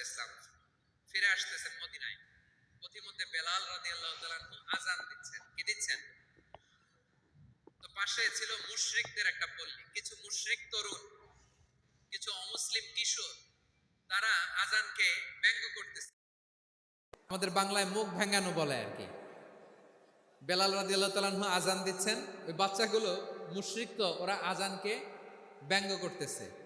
ইসলাম। ফিরে মদিনায়। পথিমধ্যে বেলাল আল্লাহ আজান দিচ্ছেন। কি দিচ্ছেন? তো পাশে ছিল একটা পল্লী। কিছু তরুণ, কিছু অমুসলিম কিশোর, তারা আজানকে ব্যঙ্গ করতেছে। আমাদের বাংলায় মুখ ভেঙানো বলে আর কি। বেলাল রাদি আল্লাহ আজান দিচ্ছেন। ওই বাচ্চাগুলো মুশরিক তো, ওরা আজানকে ব্যঙ্গ করতেছে।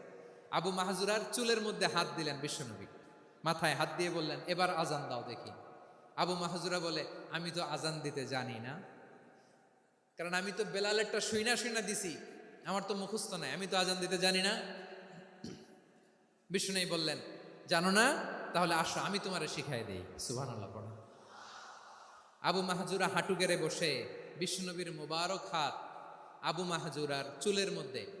আবু মাহাজুরার চুলের মধ্যে হাত দিলেন বিশ্বনবী। মাথায় হাত দিয়ে বললেন, এবার আজান দাও দেখি। আবু মাহাজুরা বলে, আমি তো আজান দিতে জানি না। কারণ আমি তো বেলালেরটা শুইনা শুইনা দিছি। আমার তো মুখস্থ নাই, আমি তো আজান দিতে জানি না। বিষ্ণু বললেন, জানো না? তাহলে আসো, আমি তোমারে শিখাই দিই। পড়া। আবু মাহাজুরা হাঁটু গেড়ে বসে বিশ্বনবীর মোবারক হাত আবু মাহাজুরার চুলের মধ্যে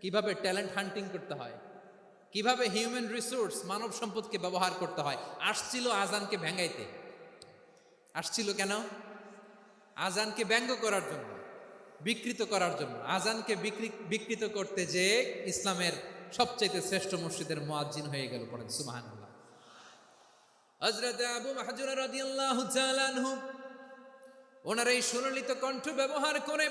কীভাবে ট্যালেন্ট হান্টিং করতে হয়? কীভাবে হিউম্যান রিসোর্স মানব সম্পদকে ব্যবহার করতে হয়? আসছিল আজানকে ভেঙ্গাইতে। আসছিল কেন? আজানকে ব্যঙ্গ করার জন্য, বিকৃত করার জন্য। আজানকে বিকৃ- বিকৃত করতে যে ইসলামের সবচাইতে শ্রেষ্ঠ মসজিদের মুয়াজ্জিন হয়ে গেল পড়েন আনহু, ওনার এই সুললিত কণ্ঠ ব্যবহার করে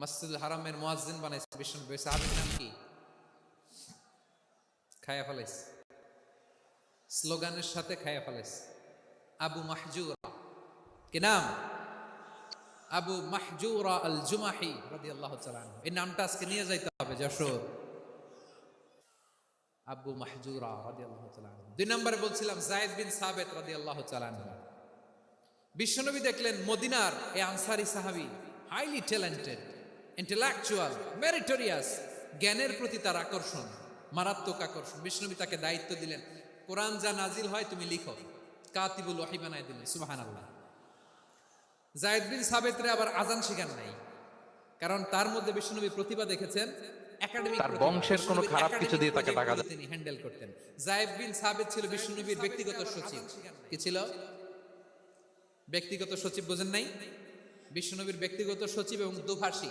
মসজিদুল হারামের মুয়াজ্জিন বানাইছে, বিষ্ণু সাহাবির নাম কি? খায়া ফেলাইস স্লোগানের সাথে খায়া ফেলাইস আবু মাহজুরা। কি নাম? আবু মাহজুরা আল জুমাহি রাদিয়াল্লাহু তাআলা। এই নামটা আজকে নিয়ে যাইতে হবে, যশোর। আবু মাহজুরা রাদিয়াল্লাহু তাআলা আনহু। দুই নম্বরে বলছিলাম, জায়েদ বিন সাবেত রাদিয়াল্লাহু তাআলা। বিশ্বনবী দেখলেন, মদিনার এই আনসারি সাহাবি হাইলি ট্যালেন্টেড ইন্টেলেকচুয়াল মেরিটোরিয়াস জ্ঞানের প্রতি তার আকর্ষণ মারাত্মক আকর্ষণ। বিষ্ণবী তাকে দায়িত্ব দিলেন কোরআন যা নাজিল হয় তুমি লিখো। কাতিবুল ওয়াহি বানায় দিলেন সুবহানাল্লাহ। জায়েদ বিন সাবেতরে আবার আজান শিখান নাই কারণ তার মধ্যে বিষ্ণনবী প্রতিভা দেখেছেন একাডেমিক তার বংশের কোনো খারাপ কিছু দিয়ে তাকে টাকা। তিনি হ্যান্ডেল করতেন। জায়েদ বিন সাবিত ছিল বিশ্বনবীর ব্যক্তিগত সচিব। কি ছিল? ব্যক্তিগত সচিব বোঝেন নাই? বিশ্বনবীর ব্যক্তিগত সচিব এবং দুভাষী।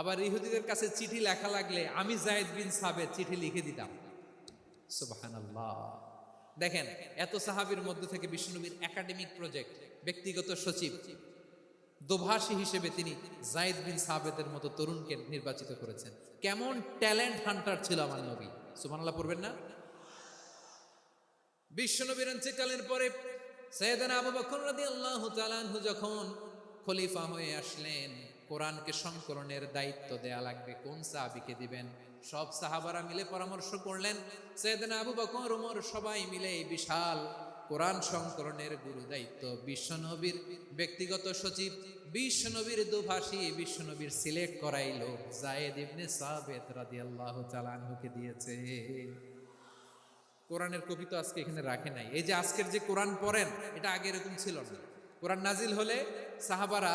আবার ইহুদিদের কাছে চিঠি লেখা লাগলে আমি জায়েদ বিন সাবেদ চিঠি লিখে দিতাম। দেখেন, এত সাহাবীর মধ্যে থেকে বিষ্ণুনবীর একাডেমিক প্রজেক্ট ব্যক্তিগত সচিব, দোভাষী হিসেবে তিনি জায়েদ বিন সাবেদের মতো তরুণকে নির্বাচিত করেছেন। কেমন ট্যালেন্ট হান্টার ছিল আমার নবী। সুবহানাল্লাহ পড়বেন না? বিশ্বনবীর অঞ্চলকালের পরে সৈয়দানা আবু বকর রাদিয়াল্লাহু তাআলা যখন খলিফা হয়ে আসলেন কোরআনকে সংকলনের দায়িত্ব দেয়া লাগবে। কোন সাহাবীকে দিবেন? সব সাহাবারা মিলে পরামর্শ করলেন, সৈয়দানা আবু বকর ওমর সবাই মিলে এই বিশাল কোরআন সংকলনের গুরু দায়িত্ব। বিশ্বনবীর ব্যক্তিগত সচিব বিশ্বনবীর দুভাষী বিশ্বনবীর সিলেক্ট করাই লোক। জায়েদ ইবনে সাবেত রাদিয়াল্লাহু তাআলা আনহুকে দিয়েছে। কোরআনের কপি তো আজকে এখানে রাখে নাই। এই যে আজকের যে কোরআন পড়েন, এটা আগে এরকম ছিল না। কোরআন নাজিল হলে সাহাবারা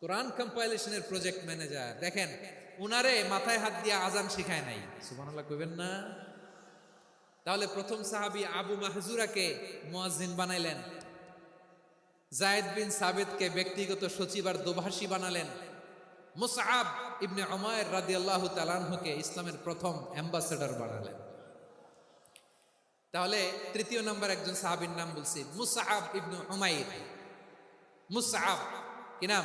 কোরআন কম্পাইলেশনের প্রজেক্ট ম্যানেজার। দেখেন, উনারে মাথায় হাত দিয়ে আজান শিখায় নাই। সুবহানাল্লাহ কইবেন না? তাহলে প্রথম সাহাবী আবু মাহজুরাকে মুয়াজ্জিন বানাইলেন। জায়েদ বিন সাবেদকে ব্যক্তিগত সচিব আর দোভাষী বানালেন। মুসআব ইবনে উমায়ের রাদিয়াল্লাহু তাআলাকে ইসলামের প্রথম অ্যাম্বাসেডর বানালেন। তাহলে তৃতীয় নম্বর একজন সাহাবীর নাম বলছি মুসআব ইবনে উমাইর। মুসআব, কি নাম?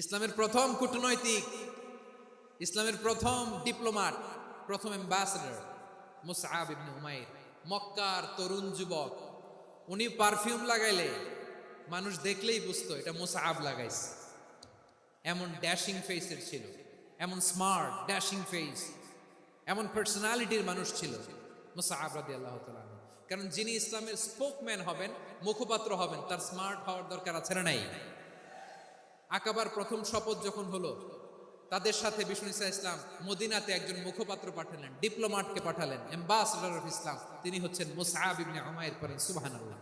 ইসলামের প্রথম কূটনৈতিক, ইসলামের প্রথম ডিপ্লোমাট, প্রথম অ্যাম্বাসেডর মুসাহাব ইবনে মক্কার তরুণ যুবক। উনি পারফিউম লাগাইলে মানুষ দেখলেই বুঝতো এটা মুসাহাব লাগাইছে। এমন ড্যাশিং ফেসের ছিল, এমন স্মার্ট ড্যাশিং ফেস এমন পার্সোনালিটির মানুষ ছিল মুসাহাব রাদি আল্লাহ কারণ যিনি ইসলামের স্পোকম্যান হবেন, মুখপাত্র হবেন, তার স্মার্ট হওয়ার দরকার আছে না নাই? আকাবার প্রথম শপথ যখন হলো, তাদের সাথে বিষ্ণু ইসা ইসলাম মদিনাতে একজন মুখপাত্র পাঠালেন, ডিপ্লোমাটকে পাঠালেন অ্যাম্বাসেডর অফ ইসলাম তিনি হচ্ছেন মুসাহাব ইবনে উমাইর করেন সুবহানাল্লাহ।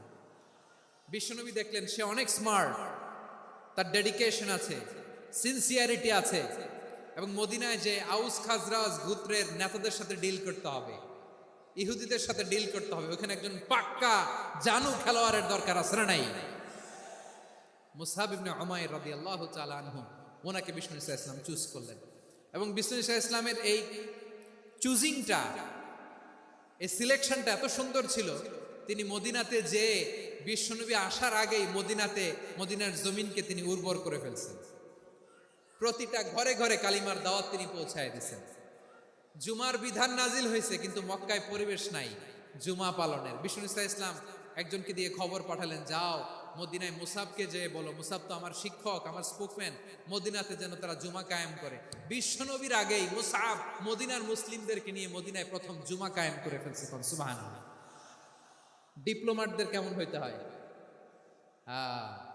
বিশ্বনবী দেখলেন সে অনেক স্মার্ট তার ডেডিকেশন আছে সিনসিয়ারিটি আছে, এবং মদিনায় যে আউস খাজরাজ গুত্রের নেতাদের সাথে ডিল করতে হবে, ইহুদিদের সাথে ডিল করতে হবে, ওখানে একজন পাক্কা জানু খেলোয়াড়ের দরকার আছে না নাই? মুসাহাব ইবনে উমাইর রাদিয়াল্লাহু তাআলা আনহু, ওনাকে বিষ্ণু ইসা ইসলাম চুজ করলেন। এবং বিষ্ণু ইসা ইসলামের এই চুজিংটা এই সিলেকশনটা এত সুন্দর ছিল, তিনি মদিনাতে যে বিশ্বনবী আসার আগেই মদিনাতে, মদিনার জমিনকে তিনি উর্বর করে ফেলছেন। প্রতিটা ঘরে ঘরে কালিমার দাওয়াত তিনি পৌঁছায় দিয়েছেন জুমার বিধান নাজিল হয়েছে, কিন্তু মক্কায় পরিবেশ নাই, জুমা পালনের। বিষ্ণু ইসা ইসলাম একজনকে দিয়ে খবর পাঠালেন, যাও মদিনায় মুসাবকে যে বলো মুসাব তো আমার শিক্ষক আমার স্পোকম্যান মদিনাতে যেন তারা জুমা কায়েম করে। বিশ্বনবীর আগেই মুসাব মদিনার মুসলিমদেরকে নিয়ে মদিনায় প্রথম জুমা কায়েম করে ফেলছে কোন সুবাহান ডিপ্লোমাটদের কেমন হইতে হয়? হ্যাঁ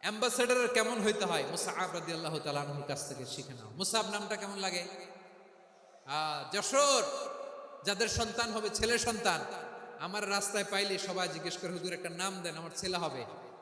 অ্যাম্বাসেডারের কেমন হইতে হয়? মুসাব রাদি আল্লাহ তালাহুর কাছ থেকে শিখে নাও। মুসাব নামটা কেমন লাগে? আহ, যশোর যাদের সন্তান হবে ছেলে সন্তান আমার রাস্তায় পাইলে সবাই জিজ্ঞেস করে হুজুর একটা নাম দেন আমার ছেলে হবে।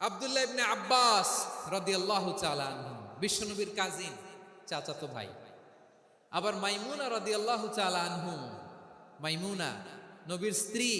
আব্দুল্লাহ ইবনে আব্বাস রদিয়াল্লাহু আনহু, বিশ্বনবীর কাজিন চাচাতো ভাই। আবার মাইমুনা রদিয়াল্লাহু তাআলা আনহু, মাইমুনা, নবীর স্ত্রী